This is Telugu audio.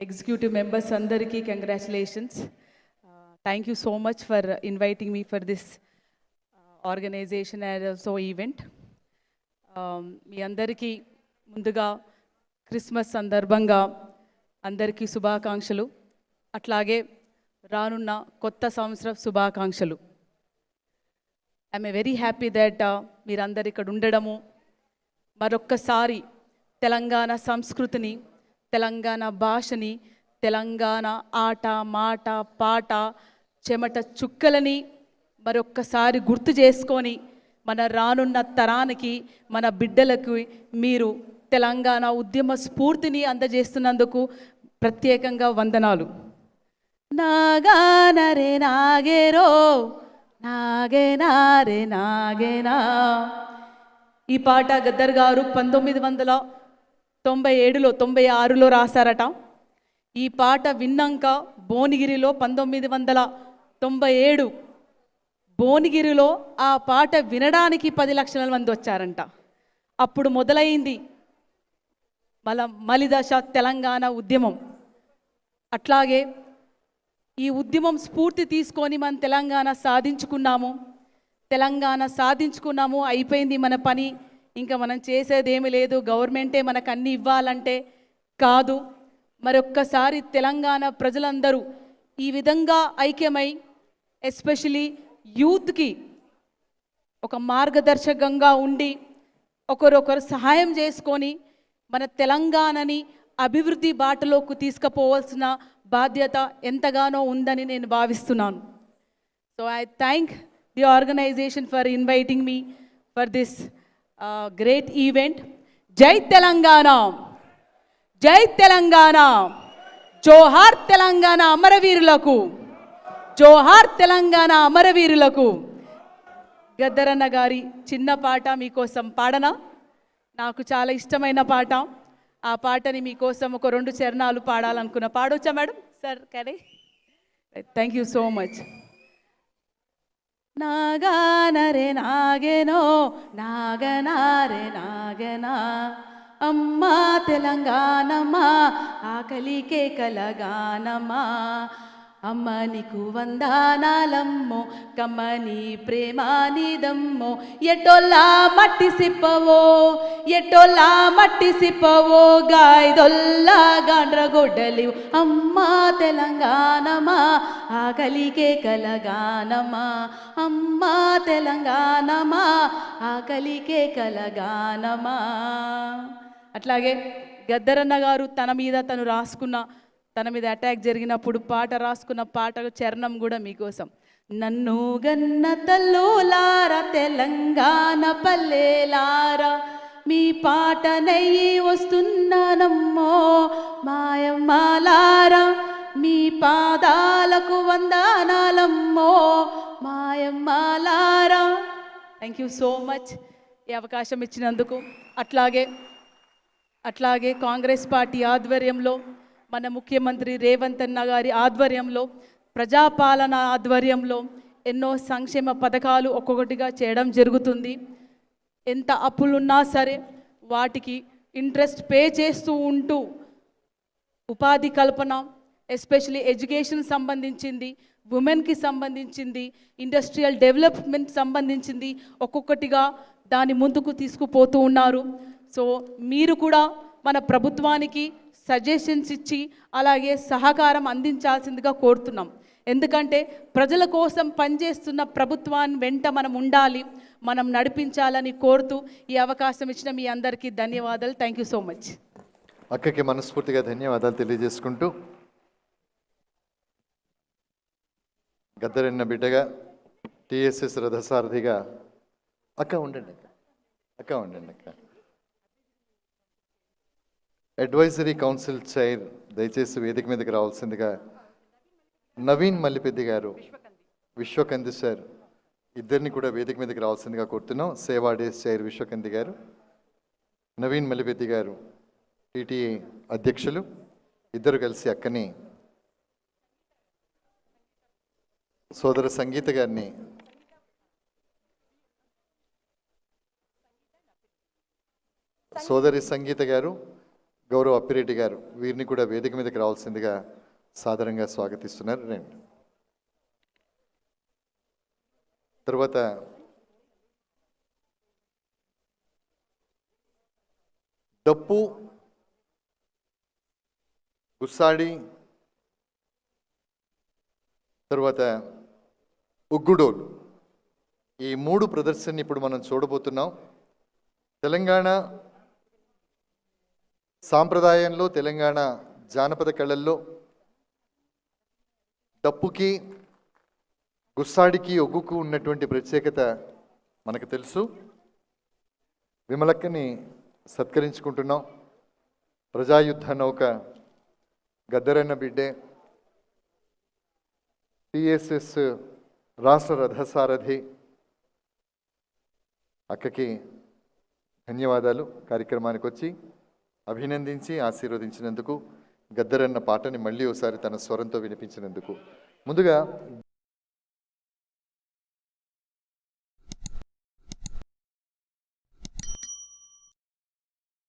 ఎగ్జిక్యూటివ్ మెంబర్స్ అందరికీ congratulations thank you so much for inviting me for this organisation and also event మీ అందరికీ ముందుగా క్రిస్మస్ సందర్భంగా అందరికీ శుభాకాంక్షలు. అట్లాగే రానున్న కొత్త సంవత్సర శుభాకాంక్షలు. I'm a very happy that uh, మీరందరు ఇక్కడ ఉండడము మరొక్కసారి తెలంగాణ సంస్కృతిని తెలంగాణ భాషని తెలంగాణ ఆట మాట పాట చెమట చుక్కలని మరొక్కసారి గుర్తు చేసుకొని మన రానున్న తరానికి మన బిడ్డలకు మీరు తెలంగాణ ఉద్యమ స్ఫూర్తిని అందజేస్తున్నందుకు ప్రత్యేకంగా వందనాలు. నాగానరే నాగేరో నాగేనారే నాగేనా ఈ పాట గద్దర్ గారు పంతొమ్మిది వందల తొంభై ఏడులో తొంభై ఆరులో రాశారట. ఈ పాట విన్నాక భువనగిరిలో పంతొమ్మిది వందల తొంభై ఏడు భువనగిరిలో ఆ పాట వినడానికి పది లక్షల మంది వచ్చారంట. అప్పుడు మొదలైంది మల మలిదశ తెలంగాణ ఉద్యమం. అట్లాగే ఈ ఉద్యమం స్ఫూర్తి తీసుకొని మనం తెలంగాణ సాధించుకున్నాము. తెలంగాణ సాధించుకున్నాము అయిపోయింది మన పని. ఇంకా మనం చేసేది ఏమీ లేదు. గవర్నమెంటే మనకు అన్ని ఇవ్వాలంటే కాదు. మరొక్కసారి తెలంగాణ ప్రజలందరూ ఈ విధంగా ఐక్యమై ఎస్పెషలీ యూత్కి ఒక మార్గదర్శకంగా ఉండి ఒకరొకరు సహాయం చేసుకొని మన తెలంగాణని అభివృద్ధి బాటలోకి తీసుకుపోవాల్సిన బాధ్యత ఎంతగానో ఉందని నేను భావిస్తున్నాను. So I thank the organisation for inviting me for this great event జై తెలంగాణ. జై తెలంగాణ. జోహార్ తెలంగాణ అమరవీరులకు. జోహార్ తెలంగాణ అమరవీరులకు. గద్దరన్న గారి చిన్న పాట మీకోసం పాడనా. నాకు చాలా ఇష్టమైన పాట. ఆ పాటని మీకోసం ఒక రెండు చరణాలు పాడాలనుకున్న పాడొచ్చా మేడం? సార్ కరే థ్యాంక్ యూ సో మచ్ నాగానరే నాగెనో నాగనారే నాగనా. అమ్మా తెలంగాణమా ఆకలికే కలగానమా. అమ్మ నీకు వందానాలమ్మో కమ్మని ప్రేమానిదమ్మో. ఎటోలా మట్టి సిప్పవో ఎటోలా మట్టి సిప్పవో గాయదొల్లా గాండ్రగొడ్డలివు అమ్మా తెలంగాణమా ఆకలికే కలగానమా. అమ్మా తెలంగాణమా ఆకలికే కలగానమా. అట్లాగే గద్దరన్న గారు తన మీద తను రాసుకున్న తన మీద అటాక్ జరిగినప్పుడు పాట రాసుకున్న పాట చరణం కూడా మీకోసం. నన్ను గన్న తల్లులార తెలంగాణ పల్లెలారా మీ పాట వస్తున్నానమ్మో మాయమ్మాలారా మీ పాదాలకు వందనాలమ్మో మాయమ్మాలారా. థ్యాంక్ యూ సో మచ్ ఈ అవకాశం ఇచ్చినందుకు. అట్లాగే అట్లాగే కాంగ్రెస్ పార్టీ ఆధ్వర్యంలో మన ముఖ్యమంత్రి రేవంత్ అన్న గారి ఆధ్వర్యంలో ప్రజాపాలన ఆధ్వర్యంలో ఎన్నో సంక్షేమ పథకాలు ఒక్కొక్కటిగా చేయడం జరుగుతుంది. ఎంత అప్పులున్నా సరే వాటికి ఇంట్రెస్ట్ పే చేస్తూ ఉంటూ ఉపాధి కల్పన ఎస్పెషలీ ఎడ్యుకేషన్ సంబంధించింది ఉమెన్కి సంబంధించింది ఇండస్ట్రియల్ డెవలప్మెంట్ సంబంధించింది ఒక్కొక్కటిగా దాని ముందుకు తీసుకుపోతూ ఉన్నారు. సో మీరు కూడా మన ప్రభుత్వానికి సజెషన్స్ ఇచ్చి అలాగే సహకారం అందించాల్సిందిగా కోరుతున్నాం. ఎందుకంటే ప్రజల కోసం పనిచేస్తున్న ప్రభుత్వాన్ని వెంట మనం ఉండాలి మనం నడిపించాలని కోరుతూ ఈ అవకాశం ఇచ్చిన మీ అందరికీ ధన్యవాదాలు. థ్యాంక్ యూ సో మచ్ అక్కకి మనస్ఫూర్తిగా ధన్యవాదాలు తెలియజేసుకుంటూ గద్దరెన్న బిడ్డగా టిఎస్ఎస్ రథసారథిగా అక్క ఉండండి అక్క. అక్క ఉండండి అక్క. అడ్వైజరీ కౌన్సిల్ చైర్ దయచేసి వేదిక మీదకి రావాల్సిందిగా నవీన్ మల్లిపెద్ది గారు విశ్వకంది సార్ ఇద్దరిని కూడా వేదిక మీదకి రావాల్సిందిగా కోరుతున్నాం. సేవా డేస్ చైర్ విశ్వకంది గారు నవీన్ మల్లిపెద్ది గారు టీటీఏ అధ్యక్షులు ఇద్దరు కలిసి అక్కని సోదర సంగీత గారిని సోదరి సంగీత గారు గౌరవ అప్పిరెడ్డి గారు వీరిని కూడా వేదిక మీదకి రావాల్సిందిగా సాధారణంగా స్వాగతిస్తున్నారు. రండి. తర్వాత డప్పు గుస్సాడి తర్వాత ఉగ్గుడోలు. ఈ మూడు ప్రదర్శనని ఇప్పుడు మనం చూడబోతున్నాం. తెలంగాణ సాంప్రదాయంలో తెలంగాణ జానపద కళల్లో డప్పుకి గుస్సాడికి ఒగ్గుకు ఉన్నటువంటి ప్రత్యేకత మనకు తెలుసు. విమలక్కని సత్కరించుకుంటున్నాం. ప్రజాయుద్ధ నౌక గద్దరన్న బిడ్డే టిఎస్ఎస్ రాష్ట్ర రథసారథి అక్కకి ధన్యవాదాలు. కార్యక్రమానికి వచ్చి అభినందించి ఆశీర్వదించినందుకు గద్దరన్న పాటని మళ్ళీ ఒకసారి తన స్వరంతో వినిపించినందుకు. ముందుగా